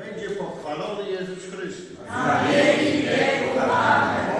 będzie pochwalony Jezus Chrystus. Pokój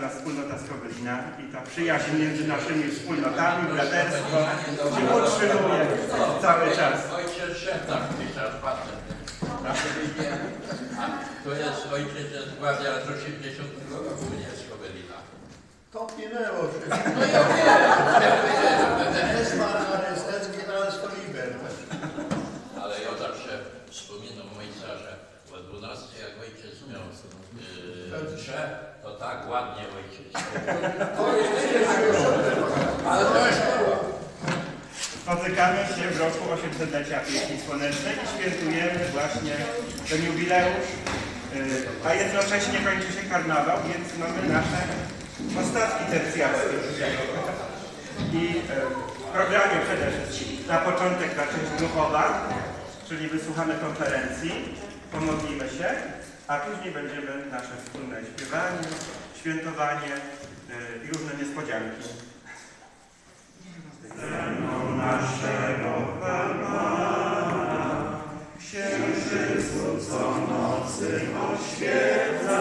nas wspólnota z Kobylina i ta przyjaźń między naszymi wspólnotami, braterstwo się utrzymuje cały czas. Ojciec Szeptak, pisarz facet. To jest ojciec z Gwardii lat 80 roku, nie z Kobelina. to minęło wszystko. Jest pan Arystecki, teraz to Liber. Ale ja zawsze wspominam że o 12 jak ojciec miał yy, mszę, to tak ładnie ojciec. Ale to jest Spotykamy się w roku 800-lecia pieśni słonecznej i świętujemy właśnie ten jubileusz, y, a jednocześnie kończy się karnawał, więc mamy nasze ostatki tercjarskie. I y, w programie przede wszystkim na początek ta część duchowa, czyli wysłuchamy konferencji, pomodlimy się, a później będziemy nasze wspólne śpiewanie, świętowanie y, i różne niespodzianki. Zeną naszego Pana, księżycu co nocy oświecasz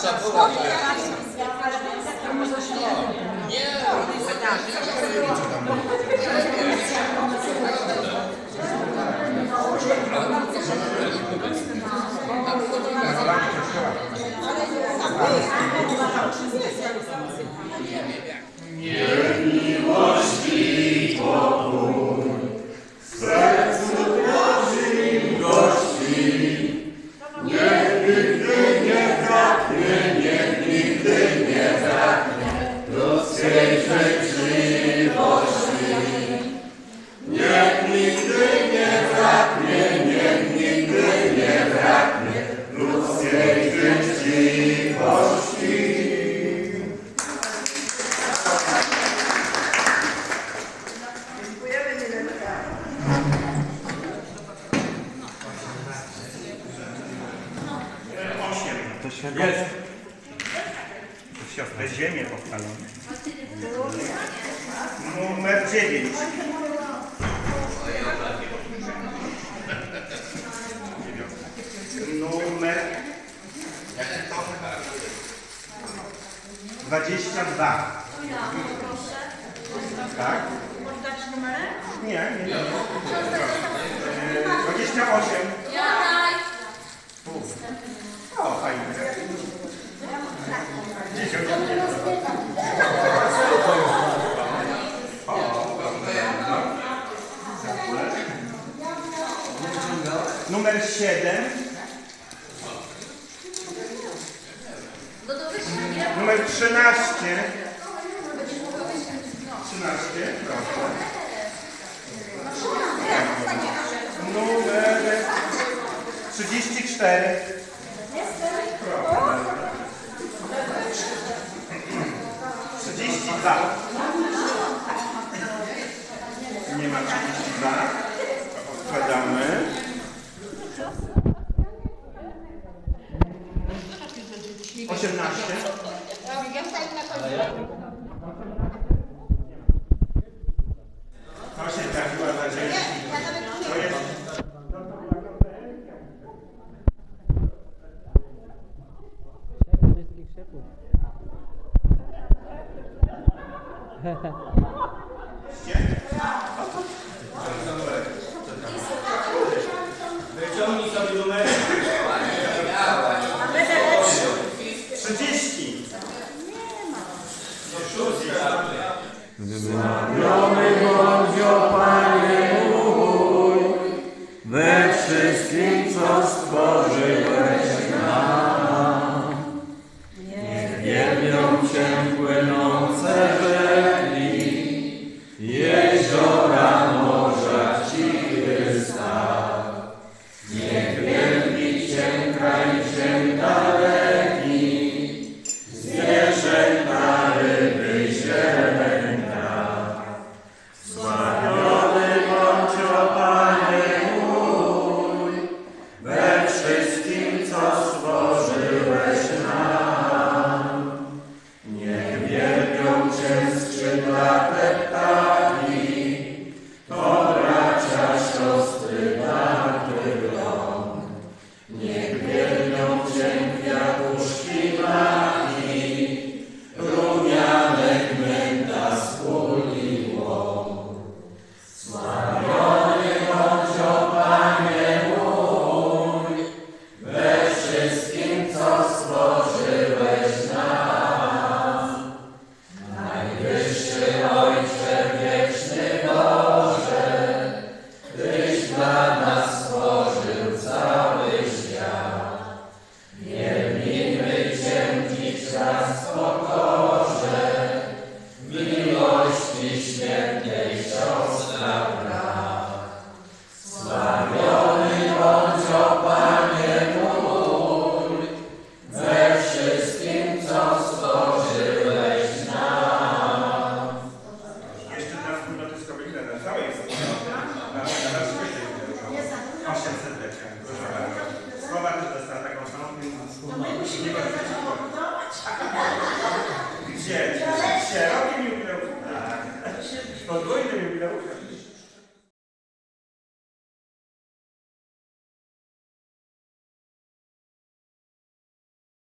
забыла. Нет, To się Jest. Siostry ziemię pochwalone. Numer dziewięć. Numer dwadzieścia dwa. Tak? Oddać numerek? Nie, o, fajnie. Dzisiaj. Numer 7. Numer 13. 13. Numer 34. 32. Nie ma 32. Odkładamy. Osiemnaście. 시기가 있어.